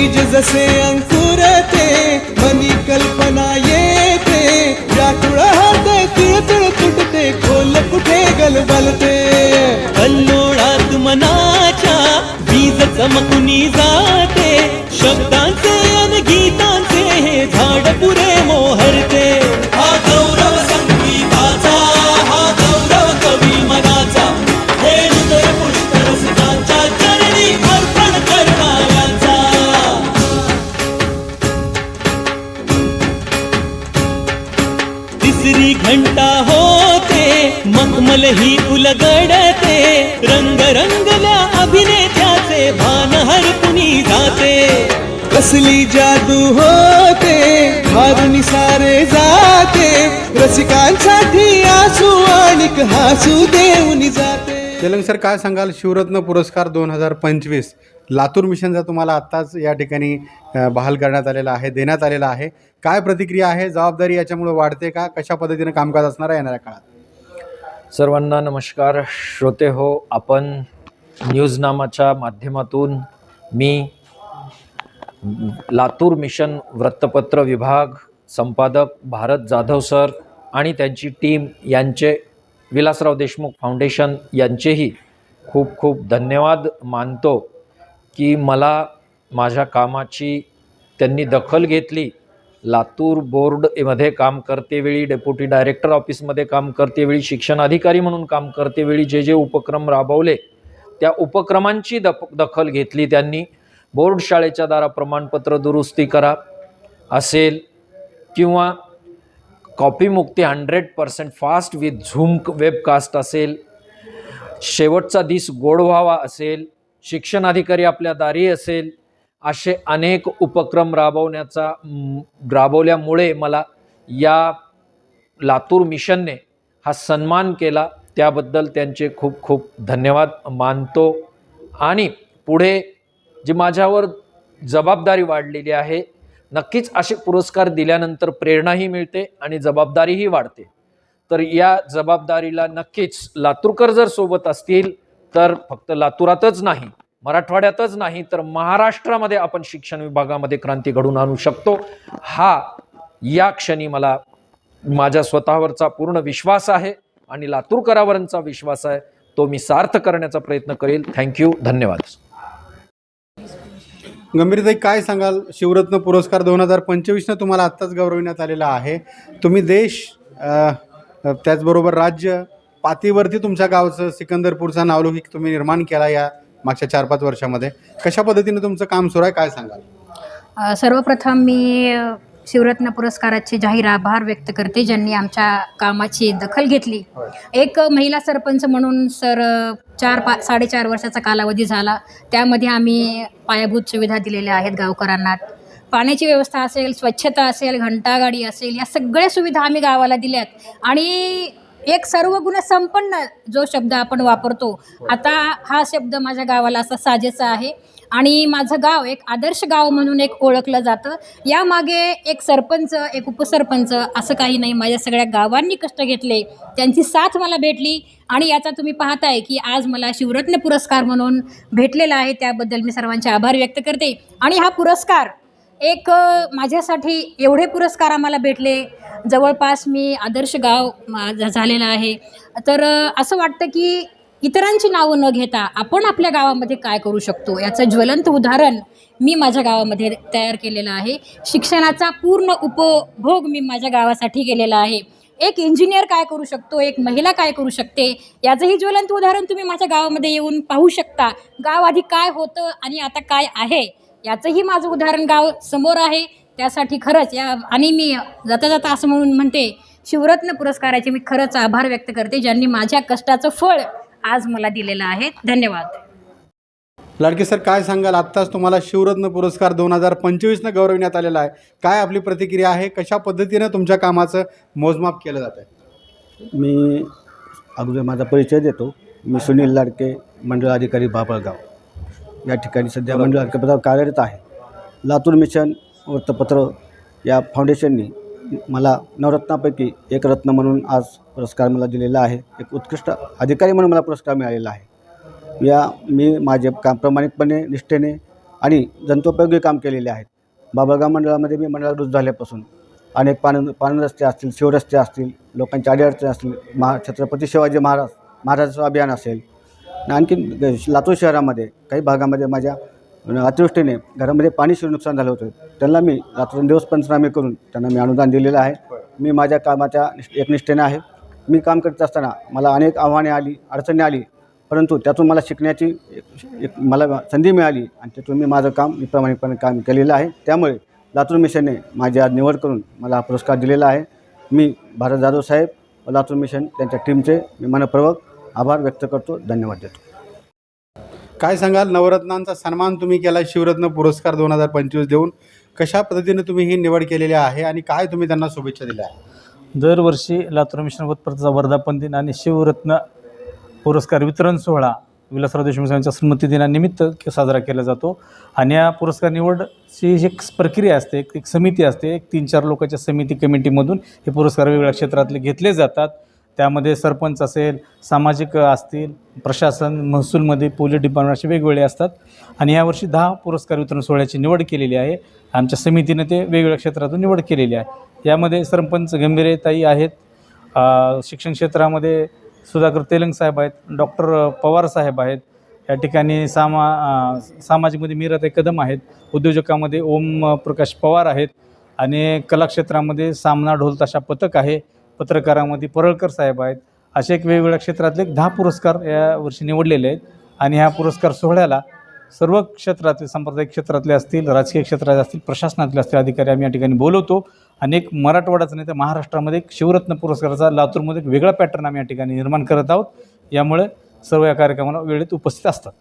बीज जसे अंकुरते मनी कल्पना येते. व्याकुळ होते तिळतिळ तुटते खोल कुठे गलबलते. कल्लोळात मनाच्या बीज चमकुनी जाते. मखमल ही उलगडते. रंग रंगल्या अभिनेत्याचे भान हरपुनी जाते. कसली जादू होते मारुनी सारे जाते. रसिकांसाठी आसू आणिक हसू देऊन जाते. तेलंग सर काय सांगाल? शिवरत्न पुरस्कार दोन हजार पंचवीस. लातूर मिशनचा तुम्हाला आत्ताच या ठिकाणी बहाल करण्यात आलेला आहे देण्यात आलेला आहे. काय प्रतिक्रिया आहे? जबाबदारी याच्यामुळे वाढते का? कशा पद्धतीने कामकाज असणार आहे येणाऱ्या काळात? सर्वांना नमस्कार. श्रोते हो आपण न्यूज नामाच्या माध्यमातून मी लातूर मिशन वृत्तपत्र विभाग संपादक भारत जाधव सर आणि त्यांची टीम यांचे विलासराव देशमुख फाउंडेशन यांचेही खूप खूप धन्यवाद मानतो की मला माझ्या कामाची त्यांनी दखल घेतली. लातूर बोर्डमध्ये काम करतेवेळी डेप्युटी डायरेक्टर ऑफिसमध्ये काम करतेवेळी शिक्षण अधिकारी म्हणून काम करतेवेळी जे जे उपक्रम राबवले त्या उपक्रमांची दप दखल घेतली त्यांनी. बोर्ड शाळेच्या दारा प्रमाणपत्र दुरुस्ती करा असेल किंवा कॉपीमुक्ती hundred percent fast with Zoom webcast असेल शेवटचा दिस गोड व्हावा असेल शिक्षण अधिकारी आपल्या दारी असेल असे अनेक उपक्रम राबवण्याचा राबवल्यामुळे मला या लातूर मिशनने हा सन्मान केला. त्याबद्दल त्यांचे खूप खूप धन्यवाद मानतो. आणि पुढे जी माझ्यावर जबाबदारी वाढलेली आहे नक्कीच असे पुरस्कार दिल्यानंतर प्रेरणाही मिळते आणि जबाबदारीही वाढते. तर या जबाबदारीला नक्कीच लातूरकर जर सोबत असतील तर फक्त लातूरातच नाही मराठवाड्यातच नाही तर महाराष्ट्रामध्ये आपण शिक्षण विभागामध्ये क्रांती घडून आणू शकतो. हा या क्षणी मला माझ्या स्वतःवरचा पूर्ण विश्वास आहे आणि लातूरकरावरांचा विश्वास आहे तो मी सार्थ करण्याचा प्रयत्न करेल. थँक्यू धन्यवाद. गंभीरताई काय सांगाल? शिवरत्न पुरस्कार दोन हजार पंचवीसनं तुम्हाला आत्ताच गौरविण्यात आलेला आहे. तुम्ही देश त्याचबरोबर राज्य पातीवरती तुमच्या गावचं सिकंदरपूरचा नावलौकिक तुम्ही निर्माण केला या मागच्या चार पाच वर्षामध्ये. कशा पद्धतीने तुमचं काम सुरू आहे? काय सांगाल? सर्वप्रथम मी शिवरत्न पुरस्काराचे जाहीर आभार व्यक्त करते ज्यांनी आमच्या कामाची दखल घेतली. एक महिला सरपंच म्हणून सर चार पा साडेचार वर्षाचा कालावधी झाला. त्यामध्ये आम्ही पायाभूत सुविधा दिलेल्या आहेत गावकऱ्यांना पाण्याची व्यवस्था असेल स्वच्छता असेल घंटागाडी असेल या सगळ्या सुविधा आम्ही गावाला दिल्यात. आणि एक सर्व गुण संपन्न जो शब्द आपण वापरतो आता हा शब्द माझ्या गावाला असा साजेसा आहे. आणि माझं गाव एक आदर्श गाव म्हणून एक ओळखलं जातं. यामागे एक सरपंच एक उपसरपंच असं काही नाही. माझ्या सगळ्या गावांनी कष्ट घेतले. त्यांची साथ मला भेटली. आणि याचा तुम्ही पाहताय की आज मला शिवरत्न पुरस्कार म्हणून भेटलेला आहे. त्याबद्दल मी सर्वांचे आभार व्यक्त करते. आणि हा पुरस्कार एक माझ्यासाठी एवढे पुरस्कार आम्हाला भेटले. जवळपास मी आदर्श गाव माझं झालेलं आहे. तर असं वाटतं की इतरांची नावं न घेता आपण आपल्या गावामध्ये काय करू शकतो? याचं ज्वलंत उदाहरण मी माझ्या गावामध्ये तयार केलेलं आहे. शिक्षणाचा पूर्ण उपभोग मी माझ्या गावासाठी केलेला आहे. एक इंजिनियर काय करू शकतो? एक महिला काय करू शकते? याचंही ज्वलंत उदाहरण तुम्ही माझ्या गावामध्ये येऊन पाहू शकता. गाव आधी काय होतं आणि आता काय आहे? याचंही माझं उदाहरण गाव समोर आहे. त्यासाठी खरंच या आणि मी जाता जाता असं म्हणून म्हणते शिवरत्न पुरस्काराचे मी खरंच आभार व्यक्त करते ज्यांनी माझ्या कष्टाचं फळ आज मला दिलेलं आहे. धन्यवाद. लाडके सर काय सांगाल? आत्ताच तुम्हाला शिवरत्न पुरस्कार दोन हजार पंचवीसनं गौरविण्यात आलेला आहे. काय आपली प्रतिक्रिया आहे? कशा पद्धतीनं तुमच्या कामाचं मोजमाप केलं जातं आहे मी अगोदर माझा परिचय देतो. मी सुनील लाडके मंडळ अधिकारी बाबळगाव या ठिकाणी सध्या मंडळ पदावर कार्यरत आहे. लातूर मिशन वृत्तपत्र या फाउंडेशननी मला नवरत्नापैकी एक रत्न म्हणून आज पुरस्कार मला दिलेला आहे. एक उत्कृष्ट अधिकारी म्हणून मला पुरस्कार मिळालेला आहे. या मी माझे काम प्रामाणिकपणे निष्ठेने आणि जनतोपयोगी काम केलेले आहेत. बाबळगाव मंडळामध्ये मी मंडळात झाल्यापासून अनेक पान पानरस्ते असतील शिवरस्ते असतील लोकांच्या अडीअडचणी असतील महा छत्रपती शिवाजी महाराज महाराजाचं अभियान असेल आणि आणखी लातूर शहरामध्ये काही भागामध्ये माझ्या अतिवृष्टीने घरामध्ये पाणी शिरून नुकसान झालं होतं. त्यांना मी रात्रंदिवस पंचनामे करून त्यांना मी अनुदान दिलेलं आहे. मी माझ्या कामाच्या एकनिष्ठेने आहे. मी काम करत असताना मला अनेक आव्हाने आली अडचणी आली. परंतु त्यातून मला शिकण्याची एक एक मला संधी मिळाली आणि त्यातून मी माझं काम मी प्रामाणिकपणे काम केलेलं आहे. त्यामुळे लातूर मिशनने माझी आज निवड करून मला हा पुरस्कार दिलेला आहे. मी भारत जाधव साहेब व लातूर मिशन त्यांच्या टीमचे मी मनपूर्वक आभार व्यक्त करतो. धन्यवाद देतो. काय सांगाल? नवरत्नांचा सन्मान तुम्ही केला शिवरत्न पुरस्कार दोन हजार पंचवीस देऊन कशा पद्धतीने तुम्ही ही निवड केलेली आहे आणि काय तुम्ही त्यांना शुभेच्छा दिल्या? आहे दरवर्षी लातूर मिशन वतप्रतीचा वर्धापन दिन आणि शिवरत्न पुरस्कार वितरण सोहळा विलासराव देशमुख यांच्या स्मृती दिनानिमित्त के- साजरा केला जातो. आणि या पुरस्कार निवडची जी एक प्रक्रिया असते एक एक समिती असते एक तीन चार लोकांच्या समिती कमिटीमधून हे पुरस्कार वेगवेगळ्या क्षेत्रातले घेतले जातात. त्यामध्ये सरपंच असेल सामाजिक असतील प्रशासन महसूलमध्ये पोलीस डिपार्टमेंट असे वेगवेगळे असतात. आणि यावर्षी दहा पुरस्कार वितरण सोहळ्याची निवड केलेली आहे. आमच्या समितीने ते वेगवेगळ्या क्षेत्रातून निवड केलेली आहे. यामध्ये सरपंच गंभीरे ताई आहेत शिक्षण क्षेत्रामध्ये सुधाकर तेलंग साहेब आहेत डॉक्टर पवार साहेब आहेत. या ठिकाणी सामा सामाजिकमध्ये सामाजिकमध्ये मीराताई कदम आहेत. उद्योजकामध्ये ओम प्रकाश पवार आहेत. आणि कलाक्षेत्रामध्ये सामना ढोलताशा पथक आहे. पत्रकारामध्ये परळकर साहेब आहेत. असे एक वेगवेगळ्या क्षेत्रातले एक दहा पुरस्कार या वर्षी निवडलेले आहेत आणि ह्या पुरस्कार सोहळ्याला सर्व क्षेत्रातले सांप्रदायिक क्षेत्रातले असतील राजकीय क्षेत्रातले असतील प्रशासनातले असतील अधिकारी आम्ही या ठिकाणी बोलवतो. आणि एक मराठवाडाच नाही तर महाराष्ट्रामध्ये एक शिवरत्न पुरस्काराचा लातूरमध्ये एक वेगळा पॅटर्न आम्ही या ठिकाणी निर्माण करत आहोत. यामुळे सर्व या कार्यक्रमाला वेळेत उपस्थित असतात.